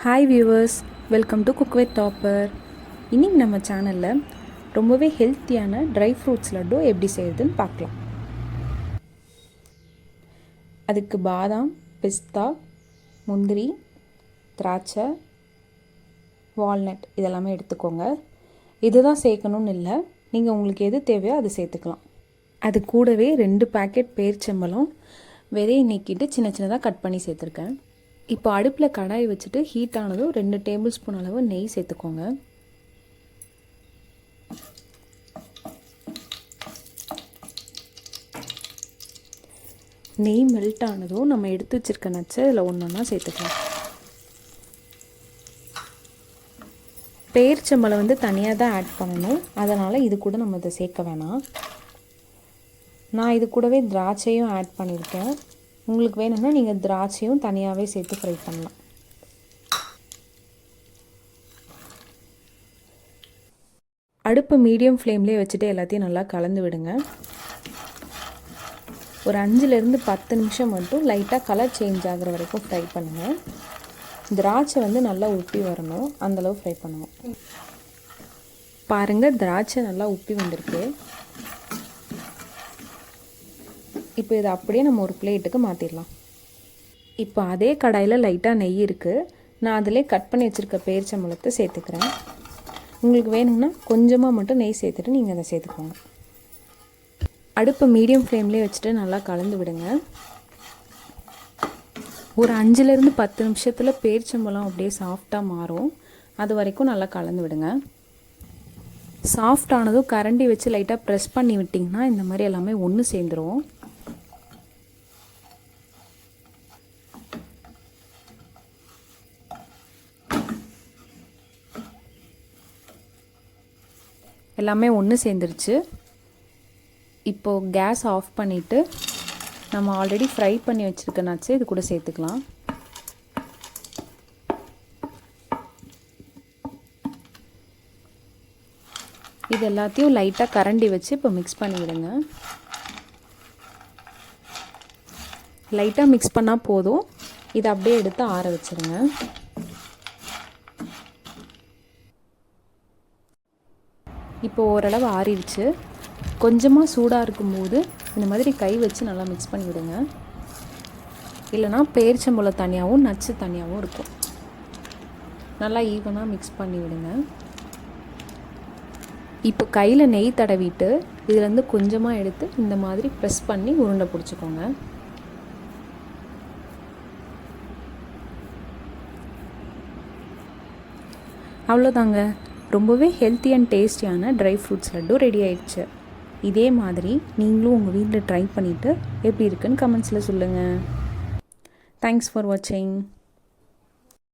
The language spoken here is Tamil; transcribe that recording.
Hi viewers welcome to cook with topper இன்றைக்கி நம்ம சேனலில் ரொம்பவே ஹெல்த்தியான ட்ரை ஃப்ரூட்ஸ் லட்டு எப்படி செய்யறதுன்னு பார்க்கலாம். அதுக்கு பாதாம் பிஸ்தா முந்திரி திராட்சை வால்நட் இதெல்லாமே எடுத்துக்கோங்க. இதுதான் சேர்க்கணும்னு இல்லை நீங்கள் உங்களுக்கு எது தேவையோ அது சேர்த்துக்கலாம். அது கூடவே ரெண்டு பேக்கெட் பேர்ச்சம்பழம் விதையை நீக்கிட்டு சின்ன சின்னதாக கட் பண்ணி சேர்த்துருக்கேன். இப்போ அடுப்பில் கடாய் வச்சுட்டு ஹீட் ஆனதும் ரெண்டு டேபிள் ஸ்பூன் அளவு நெய் சேர்த்துக்கோங்க. நெய் மெல்ட் ஆனதும் நம்ம எடுத்து வச்சிருக்க நச்சை இதில் ஒன்று ஒன்றா சேர்த்துக்கலாம். பேரிச்சம்பளை வந்து தனியாக தான் ஆட் பண்ணணும். அதனால் இது கூட நம்ம இதை சேர்க்க வேணாம். நான் இது கூடவே திராட்சையும் ஆட் பண்ணியிருக்கேன். உங்களுக்கு வேணும்னா நீங்கள் திராட்சையும் தனியாகவே சேர்த்து ஃப்ரை பண்ணலாம். அடுப்பு மீடியம் ஃப்ளேம்லேயே வச்சுட்டு எல்லாத்தையும் நல்லா கலந்து விடுங்க. ஒரு அஞ்சுலேருந்து பத்து நிமிஷம் மட்டும் லைட்டாக கலர் சேஞ்ச் ஆகிற வரைக்கும் ஃப்ரை பண்ணுங்கள் திராட்சை வந்து நல்லா உப்பி வரணும். அந்தளவு ஃப்ரை பண்ணுவோம். பாருங்கள் திராட்சை நல்லா உப்பி வந்திருக்கு. இப்போ இதை அப்படியே நம்ம ஒரு பிளேட்டுக்கு மாற்றிடலாம் இப்போ அதே கடாயில் லைட்டாக நெய் இருக்குது நான் அதிலே கட் பண்ணி வச்சுருக்க பேரிச்சம்பழத்தை சேர்த்துக்கிறேன். உங்களுக்கு வேணும்னா கொஞ்சமாக மட்டும் நெய் சேர்த்துட்டு நீங்கள் அதை சேர்த்துக்கோங்க. அடுப்பை மீடியம் ஃப்ளேம்லேயே வச்சுட்டு நல்லா கலந்து விடுங்க. ஒரு அஞ்சுலேருந்து பத்து நிமிஷத்தில் பேரிச்சம்பழம் அப்படியே சாஃப்டாக மாறும். அது வரைக்கும் நல்லா கலந்து விடுங்க. சாஃப்டானதும் கரண்டி வச்சு லைட்டாக ப்ரெஸ் பண்ணி விட்டிங்கன்னா இந்த மாதிரி எல்லாமே ஒன்று சேர்ந்துரும். எல்லாமே ஒன்று சேர்ந்துருச்சு. இப்போது கேஸ் ஆஃப் பண்ணிவிட்டு நம்ம ஆல்ரெடி ஃப்ரை பண்ணி வச்சுருக்க இது கூட சேர்த்துக்கலாம். இது எல்லாத்தையும் லைட்டாக கரண்டி வச்சு இப்போ மிக்ஸ் பண்ணிவிடுங்க. லைட்டாக மிக்ஸ் பண்ணால் போதும். இதை அப்படியே எடுத்து ஆற வச்சுருங்க. இப்போ ஓரளவு ஆறிடுச்சு. கொஞ்சமாக சூடாக இருக்கும்போது இந்த மாதிரி கை வச்சு நல்லா மிக்ஸ் பண்ணி விடுங்க. இல்லைனா பேரிச்சம்பழம் தனியாகவும் நச்சு தனியாகவும் இருக்கும். நல்லா ஈவனாக மிக்ஸ் பண்ணி விடுங்க. இப்போ கையில் நெய் தடவிட்டு இதுலேருந்து கொஞ்சமாக எடுத்து இந்த மாதிரி ப்ரெஸ் பண்ணி உருண்டை பிடிச்சிக்கோங்க. அவ்வளோதாங்க ரொம்பவே ஹெல்த்தி அண்ட் டேஸ்டியான ட்ரை ஃப்ரூட்ஸ் லட்டு ரெடி ஆயிடுச்சு. இதே மாதிரி நீங்களும் உங்கள் வீட்டில் ட்ரை பண்ணிவிட்டு எப்படி இருக்குன்னு கமெண்ட்ஸில் சொல்லுங்கள் தேங்க்ஸ் ஃபார் வாட்சிங்